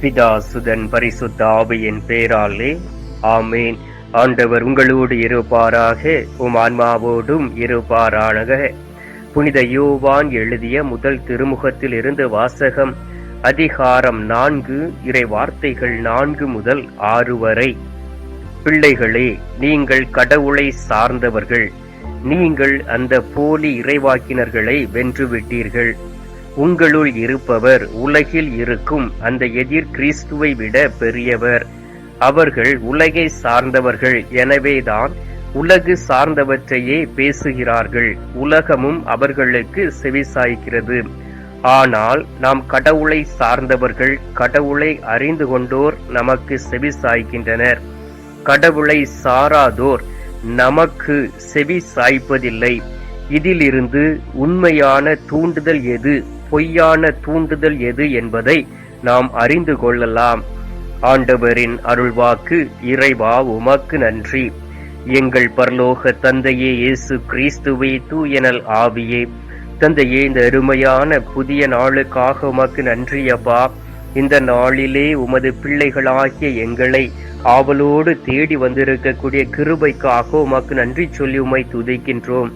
பிதா சுதன் பரிசுத்த ஆவியின் பேராலே ஆமேன். ஆண்டவர் உங்களோடு இருப்பாராக உம் ஆன்மாவோடும் இருப்பாராக புனித யோவான் எழுதிய முதல் திருமுகத்தில் இருந்து வாசகம் அதிகாரம் நான்கு இறை வார்த்தைகள் நான்கு முதல் ஆறு வரை. பிள்ளைகளே நீங்கள் கடவுளை சார்ந்தவர்கள். நீங்கள் அந்த போலி இறைவாக்கினர்களை வென்றுவிட்டீர்கள். உங்களுள் இருப்பவர் உலகில் இருக்கும் அந்த எதிர் கிறிஸ்துவை விட பெரியவர். அவர்கள் உலகை சார்ந்தவர்கள். எனவேதான் உலகு சார்ந்தவற்றையே பேசுகிறார்கள். உலகமும் அவர்களுக்கு செவிசாய்க்கிறது. ஆனால் நாம் கடவுளை சார்ந்தவர்கள் கடவுளை அறிந்து கொண்டோர் நமக்கு செவிசாய்க்கின்றனர் கடவுளை சாராதோர் நமக்கு செவி சாய்ப்பதில்லை இதிலிருந்து உண்மையான தூண்டுதல் எது? பொய்யான தூண்டுதல் எது என்பதை நாம் அறிந்து கொள்ளலாம். ஆண்டவரின் அருள்வாக்கு இறைவா உமக்கு நன்றி. எங்கள் பரலோக தந்தையே இயேசு கிறிஸ்துவே தூயனல் ஆவியே. தந்தையே இந்த அருமையான புதிய நாளுக்காக உமக்கு நன்றி அப்பா. இந்த நாளிலே உமது பிள்ளைகளாகிய எங்களை ஆவலோடு தேடி வந்திருக்கக்கூடிய கிருபைக்காக உமக்கு நன்றி சொல்லி உமை துதிக்கின்றோம்.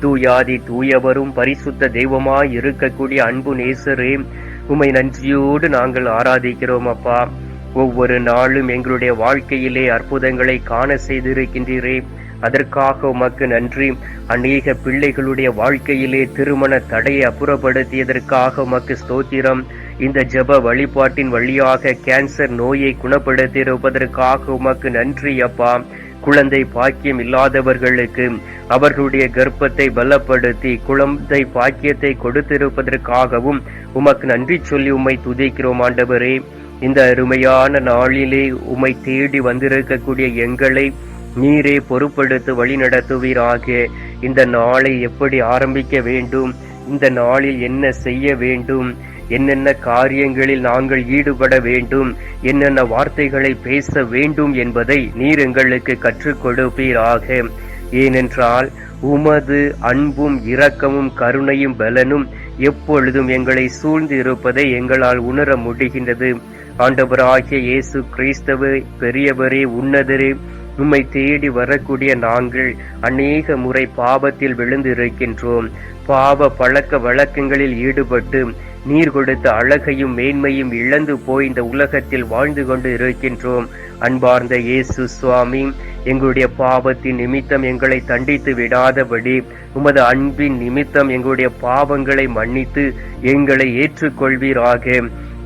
தூயாதி தூயவரும் பரிசுத்த தெய்வமாய் இருக்கக்கூடிய அன்பு நேசரே உமை நன்றியோடு நாங்கள் ஆராதிக்கிறோம் அப்பா. ஒவ்வொரு நாளும் எங்களுடைய வாழ்க்கையிலே அற்புதங்களை காண செய்திருக்கின்றீரே. அதற்காக உமக்கு நன்றி. அநேக பிள்ளைகளுடைய வாழ்க்கையிலே திருமண தடையை அப்புறப்படுத்தியதற்காக உமக்கு ஸ்தோத்திரம். இந்த ஜெப வழிபாட்டின் வழியாக கேன்சர் நோயை குணப்படுத்தியிருப்பதற்காக உமக்கு நன்றி அப்பா. குழந்தை பாக்கியம் இல்லாதவர்களுக்கு அவர்களுடைய கர்ப்பத்தை பலப்படுத்தி குழந்தை பாக்கியத்தை கொடுத்திருப்பதற்காகவும் உமக்கு நன்றி சொல்லி உம்மை துதிக்கிறோம் ஆண்டவரே. இந்த அருமையான நாளிலே உம்மை தேடி வந்திருக்கக்கூடிய எங்களை நீரே பொறுப்படுத்து வழி நடத்துவீராக இந்த நாளை எப்படி ஆரம்பிக்க வேண்டும்? இந்த நாளில் என்ன செய்ய வேண்டும்? என்னென்ன காரியங்களில் நாங்கள் ஈடுபட வேண்டும் என்னென்ன வார்த்தைகளை பேச வேண்டும் என்பதை நீர் எங்களுக்கு கற்றுக் கொடுப்பீராக. ஏனென்றால் உமது அன்பும் இரக்கமும் கருணையும் பலனும் எப்பொழுதும் எங்களை சூழ்ந்து இருப்பதை எங்களால் உணர முடிகின்றது. ஆண்டவராகிய இயேசு கிறிஸ்தவ பெரியவரே உன்னதரே உம்மை தேடி வரக்கூடிய நாங்கள் அநேக முறை பாவத்தில் விழுந்து இருக்கின்றோம் பாவ பழக்க வழக்கங்களில் ஈடுபட்டு நீர் கொடுத்த அழகையும் மேன்மையும் இழந்து போய் இந்த உலகத்தில் வாழ்ந்து கொண்டு இருக்கின்றோம். அன்பார்ந்த இயேசு சுவாமி எங்களுடைய பாவத்தின் நிமித்தம் எங்களை தண்டித்து விடாதபடி உமது அன்பின் நிமித்தம் எங்களுடைய பாவங்களை மன்னித்து எங்களை ஏற்றுக்கொள்வீராக.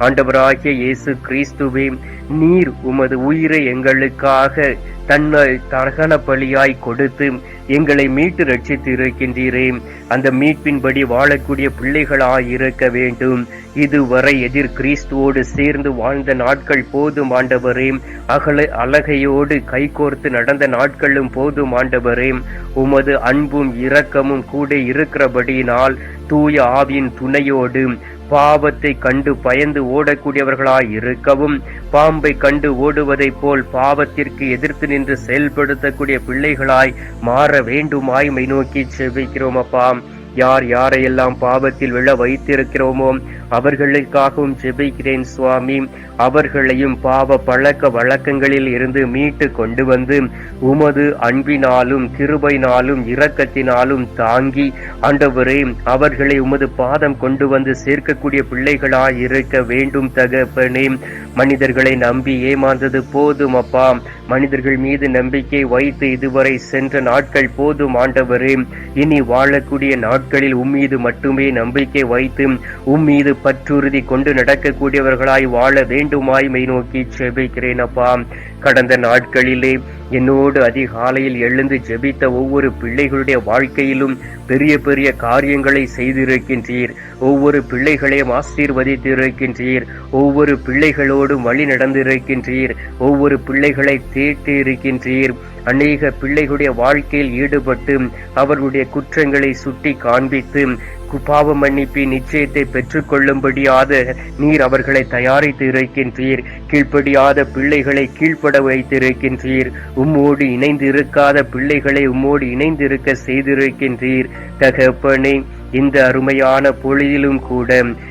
ஆண்டவராகிய இயேசு கிறிஸ்துவே நீர் உமது உயிரை எங்களுக்காக தன்னை தரகன பலியாய் கொடுத்து எங்களை மீட்டு ரட்சித்து இருக்கின்றீரே அந்த மீட்பின்படி வாழக்கூடிய பிள்ளைகளாய் இருக்க வேண்டும். இதுவரை எதிர் கிறிஸ்துவோடு சேர்ந்து வாழ்ந்த நாட்கள் போதும் ஆண்டவரே. அகல அழகையோடு கைகோர்த்து நடந்த நாட்களும் போதும் ஆண்டவரே. உமது அன்பும் இரக்கமும் கூட இருக்கிறபடியினால் தூய ஆவியின் துணையோடு பாவத்தை கண்டு பயந்து ஓடக்கூடியவர்களாய் இருக்கவும் பாம்பை கண்டு ஓடுவதைப் போல் பாவத்திற்கு எதிர்த்து நின்று செயல்படுத்தக்கூடிய பிள்ளைகளாய் மாற வேண்டுமாய் மை நோக்கி செவிக்கிறோம் அப்பா. யார் யாரையெல்லாம் பாவத்தில் விழ வைத்திருக்கிறோமோ அவர்களுக்காகவும் ஜெபிக்கிறேன் சுவாமி. அவர்களையும் பாவ பழக்க வழக்கங்களில் இருந்து மீட்டு கொண்டு வந்து உமது அன்பினாலும் கிருபைனாலும் இரக்கத்தினாலும் தாங்கி ஆண்டவரே அவர்களை உமது பாதம் கொண்டு வந்து சேர்க்கக்கூடிய பிள்ளைகளாய் இருக்க வேண்டும் தகப்பனே. மனிதர்களை நம்பி ஏமாந்தது போதும் அப்பா. மனிதர்கள் மீது நம்பிக்கை வைத்து இதுவரை சென்ற நாட்கள் போதும் ஆண்டவரே. இனி வாழக்கூடிய நாட்களில் உம்மீது மட்டுமே நம்பிக்கை வைத்து உம்மீது பற்றுறுதி கொண்டு நடக்கக்கூடியவர்களாய் வாழ வேண்டுமாய் மை நோக்கி செபிக்கிறேன் அப்பா. கடந்த நாட்களிலே என்னோடு அதிகாலையில் எழுந்து ஜெபித்த ஒவ்வொரு பிள்ளைகளுடைய வாழ்க்கையிலும் பெரிய பெரிய காரியங்களை செய்திருக்கின்றீர். ஒவ்வொரு பிள்ளைகளையும் ஆசீர்வதித்திருக்கின்றீர். ஒவ்வொரு பிள்ளைகளோடும் வழி நடந்திருக்கின்றீர். ஒவ்வொரு பிள்ளைகளை தேட்டி இருக்கின்றீர். அநேக பிள்ளைகளுடைய வாழ்க்கையில் ஈடுபட்டு அவர்களுடைய குற்றங்களை சுட்டி காண்பித்து பாவ மன்னிப்பி நிச்சயத்தை பெற்றுக்கொள்ளும்படியாத நீர் அவர்களை தயாரித்து இருக்கின்றீர் கீழ்ப்படியாத பிள்ளைகளை கீழ்ப்பட வைத்திருக்கின்றீர். உம்மோடு இணைந்து இருக்காத பிள்ளைகளை உம்மோடு இணைந்திருக்க செய்திருக்கின்றீர். தகப்பனே இந்த அருமையான பொழுதிலும் கூட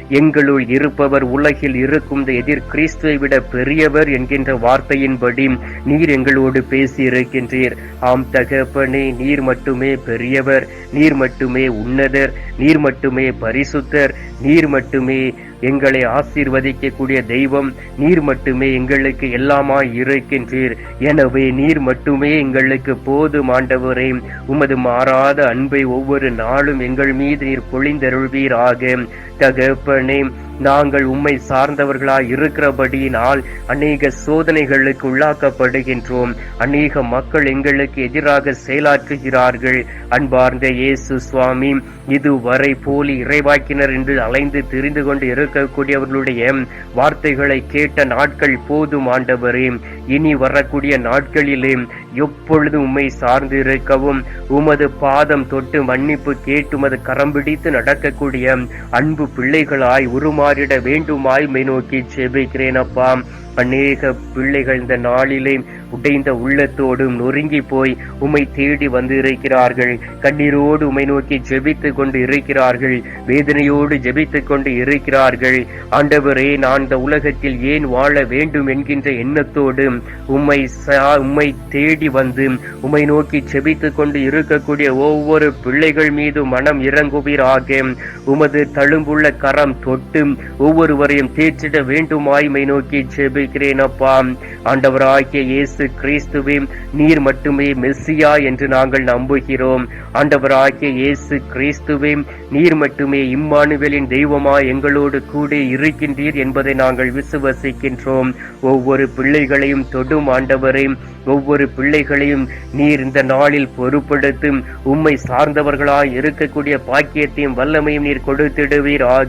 எங்களுள் இருப்பவர் உலகில் இருக்கும் எதிர் கிறிஸ்துவை விட பெரியவர் என்கின்ற வார்த்தையின்படி நீர் எங்களோடு பேசி இருக்கின்றீர் ஆம் தகப்பனே நீர் மட்டுமே பெரியவர் நீர் மட்டுமே உன்னதர் நீர் மட்டுமே பரிசுத்தர் நீர் மட்டுமே எங்களை ஆசீர்வதிக்கக்கூடிய தெய்வம் நீர் மட்டுமே எங்களுக்கு எல்லாமாய் இருக்கின்றீர். எனவே நீர் மட்டுமே எங்களுக்கு போதும் ஆண்டவரே. உமது மாறாத அன்பை ஒவ்வொரு நாளும் எங்கள் மீது நீர் பொழிந்தருள்வீராக. தகப்பனே நாங்கள் உம்மை சார்ந்தவர்களாய் இருக்கிறபடியினால் அநேக சோதனைகளுக்கு உள்ளாக்கப்படுகின்றோம். அநேக மக்கள் எங்களுக்கு எதிராக செயலாற்றுகிறார்கள். அன்பார்ந்த இயேசு சுவாமி இதுவரை போலி இறைவாக்கினர் என்று அலைந்து தெரிந்து கொண்டு இருக்கக்கூடியவர்களுடைய வார்த்தைகளை கேட்ட நாட்கள் போதும் ஆண்டவரே. இனி வரக்கூடிய நாட்களிலே எப்பொழுது உம்மை சார்ந்து இருக்கவும் உமது பாதம் தொட்டு மன்னிப்பு கேட்டு உமது கரம் பிடித்து நடக்கக்கூடிய அன்பு பிள்ளைகளாய் உருமாறிட வேண்டுமாய் மை நோக்கி செபிக்கிறேன் அப்பா அநேக பிள்ளைகள் இந்த நாளிலே உடைந்த உள்ளத்தோடும் நொறுங்கி போய் உம்மை தேடி வந்து இருக்கிறார்கள் கண்ணீரோடு உமை நோக்கி ஜெபித்துக் கொண்டு இருக்கிறார்கள். வேதனையோடு ஜெபித்துக் கொண்டு இருக்கிறார்கள். ஆண்டவரே நான் இந்த உலகத்தில் ஏன் வாழ வேண்டும் என்கின்ற எண்ணத்தோடு உம்மை சா- உம்மை தேடி வந்து உம்மை நோக்கி ஜெபித்துக் கொண்டு இருக்கக்கூடிய ஒவ்வொரு பிள்ளைகள் மீது மனம் இறங்குவீராக. உமது தழும்புள்ள கரம் தொட்டு ஒவ்வொருவரையும் தேற்றிட வேண்டுமாய்மை நோக்கி ஜெபிக்கிறேன் அப்பா. ஆண்டவராகிய இயேசு கிறிஸ்துவே நீர் மட்டுமே மெஸ்ஸியா என்று நாங்கள் நம்புகிறோம். ஆண்டவராகிய இயேசு கிறிஸ்துவே நீர் மட்டுமே இம்மானுவேலின் தெய்வமாய் எங்களோடு கூட இருக்கின்றீர் என்பதை நாங்கள் விசுவசிக்கின்றோம். ஒவ்வொரு பிள்ளைகளையும் தொடும் ஆண்டவரை ஒவ்வொரு பிள்ளைகளையும் நீர் இந்த நாளில் பொறுப்படுத்தும் உம்மை சார்ந்தவர்களாய் இருக்கக்கூடிய பாக்கியத்தையும் வல்லமையும் நீர் கொடுத்திடுவீர் ஆக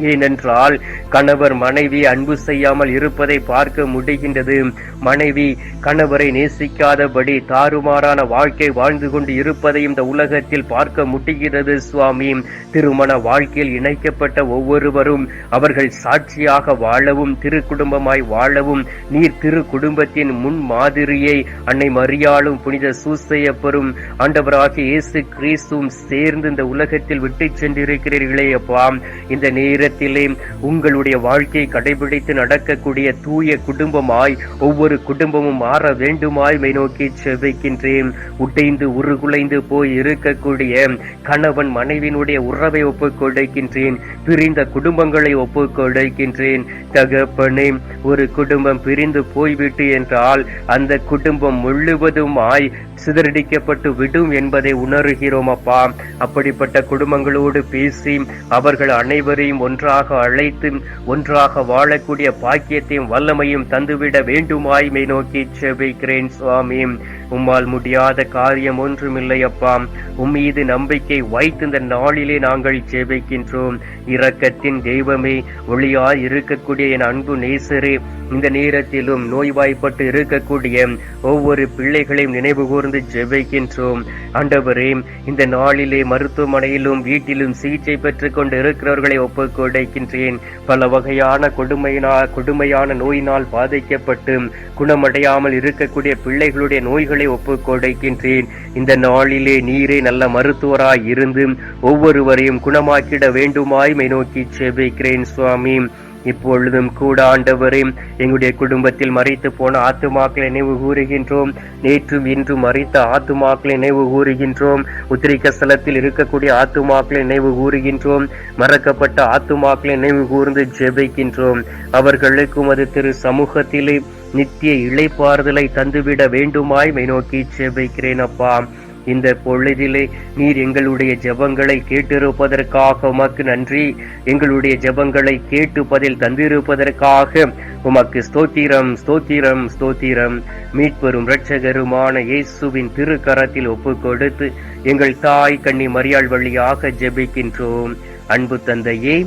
ஏனென்றால் கணவர் மனைவி அன்பு செய்யாமல் இருப்பதை பார்க்க முடிகின்றது. மனைவி கணவரை நேசிக்காதபடி தாறுமாறான வாழ்க்கை வாழ்ந்து கொண்டு இருப்பதையும் இந்த உலகத்தில் பார்க்க முடிகிறது சுவாமி. திருமண வாழ்க்கையில் இணைக்கப்பட்ட ஒவ்வொருவரும் அவர்கள் சாட்சியாக வாழவும் திரு குடும்பமாய் வாழவும் நீர் திரு குடும்பத்தின் முன் மாதிரியை அன்னை மரியாளும் புனித சூசையப்பரும் ஆண்டவராகிய இயேசு கிறிஸ்துவும் சேர்ந்து இந்த உலகத்தில் விட்டு சென்றிருக்கிறீர்களே அப்பா. இந்த நேரத்திலே உங்களுடைய வாழ்க்கையை கடைபிடித்து நடக்கக்கூடிய தூய குடும்பமாய் ஒவ்வொரு குடும்பமும் மாற வேண்டுமாய் மை நோக்கி செவிக்கின்றேன் உடைந்து உருகுலைந்து போய் இருக்கக்கூடிய கணவன் மனைவினுடைய உறவை ஒப்புக் கொடுக்கின்றேன். பிரிந்த குடும்பங்களை ஒப்புக் கொடுக்கின்றேன். தகப்பனே ஒரு குடும்பம் பிரிந்து போய்விட்டு என்றால் அந்த குடும்பம் முழுவதுமாய் சிதறடிக்கப்பட்டு விடும் என்பதை உணர்கிறோம் அப்பா. அப்படிப்பட்ட குடும்பங்களோடு பேசி அவர்கள் அனைவரையும் ஒன்று ஒன்றாக அழைத்து ஒன்றாக வாழக்கூடிய பாக்கியத்தையும் வல்லமையும் தந்துவிட வேண்டுமாய்மை நோக்கி செபிக்கிறேன் சுவாமி. உம்மால் முடியாத காரியம் ஒன்றுமில்லை அப்பா. உம்மீது நம்பிக்கை வைத்து இந்த நாளிலே நாங்கள் ஜெபிக்கின்றோம். இரக்கத்தின் தெய்வமே ஒளியாய் இருக்கக்கூடிய என் அன்பு நேசரே இந்த நேரத்திலும் நோய்வாய்ப்பட்டு இருக்கக்கூடிய ஒவ்வொரு பிள்ளைகளையும் நினைவு கூர்ந்து ஜெபிக்கின்றோம். ஆண்டவரே இந்த நாளிலே மருத்துவமனையிலும் வீட்டிலும் சிகிச்சை பெற்றுக் கொண்டு இருக்கிறவர்களை ஒப்புக்கொடுக்கின்றேன். பல வகையான கொடுமையினால் கொடுமையான நோயினால் பாதிக்கப்பட்டு குணமடையாமல் இருக்கக்கூடிய பிள்ளைகளுடைய நோய்கள் ஒப்புக் கொடுக்கின்றேன் இந்த நாளிலே நீரே நல்ல மருத்துவராய் இருந்து ஒவ்வொருவரையும் குணமாக்கிட வேண்டுமாய் மை நோக்கி செபிக்கிறேன் சுவாமி. இப்பொழுதும் கூட ஆண்டவரே எங்களுடைய குடும்பத்தில் மறைத்து போன ஆத்துமாக்களை நினைவு கூறுகின்றோம். நேற்றும் இன்றும் மறைத்த ஆத்துமாக்களை நினைவு கூறுகின்றோம். உத்திரிக்க ஸ்தலத்தில் இருக்கக்கூடிய ஆத்துமாக்களை நினைவு கூறுகின்றோம். மறக்கப்பட்ட ஆத்துமாக்களை நினைவு கூர்ந்து ஜெபிக்கின்றோம். அவர்களுக்கும் அது திரு சமூகத்திலே நித்திய இழைப்பாறுதலை தந்துவிட வேண்டுமாய் மை நோக்கி ஜெபிக்கிறேன் அப்பா. இந்த பொழுதிலே நீர் எங்களுடைய ஜெபங்களை கேட்டிருப்பதற்காக உமக்கு நன்றி. எங்களுடைய ஜெபங்களை கேட்டு பதில் தந்திருப்பதற்காக உமக்கு ஸ்தோத்திரம் ஸ்தோத்திரம் ஸ்தோத்திரம். மீட்பெரும் இரட்சகருமான இயேசுவின் திருக்கரத்தில் ஒப்பு கொடுத்து எங்கள் தாய் கண்ணி மரியாள் வழியாக ஜெபிக்கின்றோம். அன்பு தந்தையே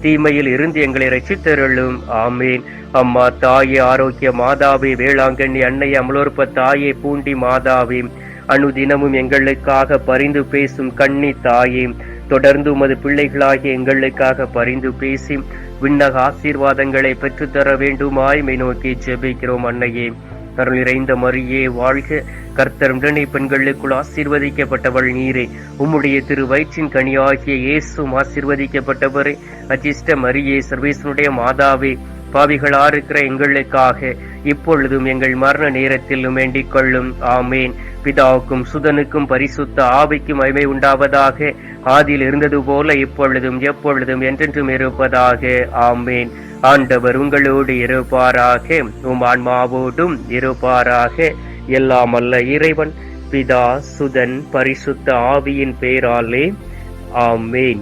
தீமையில் இருந்து எங்களை ரசித்தருளும். ஆமேன். அம்மா தாயே ஆரோக்கிய மாதாவே வேளாங்கண்ணி அன்னை அமலோற்ப தாயே பூண்டி மாதாவே அனுதினமும் எங்களுக்காக பரிந்து பேசும் கண்ணி தாயே தொடர்ந்து உமது பிள்ளைகளாகிய எங்களுக்காக பரிந்து பேசி விண்ணக ஆசீர்வாதங்களை பெற்றுத்தர வேண்டுமாய் மை நோக்கி ஜெபிக்கிறோம் அன்னையே. அருள் நிறைந்த மரியே வாழ்க. கர்த்தர் உடனே பெண்களுக்குள் ஆசீர்வதிக்கப்பட்டவள் நீரே. உம்முடைய திரு வயிற்றின் கனியாகிய இயேசும் ஆசீர்வதிக்கப்பட்டவரே. அஜிஷ்ட மரியே சர்வேசனுடைய மாதாவே பாவிகளா இருக்கிற எங்களுக்காக இப்பொழுதும் எங்கள் மரண நேரத்திலும் வேண்டிக் கொள்ளும். ஆமேன். பிதாவுக்கும் சுதனுக்கும் பரிசுத்த ஆவிக்கும் மகிமை உண்டாவதாக ஆதியில் இருந்தது போல இப்பொழுதும் எப்பொழுதும் என்றென்றும் இருப்பதாக. ஆமேன். ஆண்டவர் உங்களோடு இருப்பாராக. உம் ஆன்மாவோடும் இருப்பாராக. எல்லாம் அல்ல இறைவன் பிதா சுதன் பரிசுத்த ஆவியின் பெயராலே. ஆமேன்.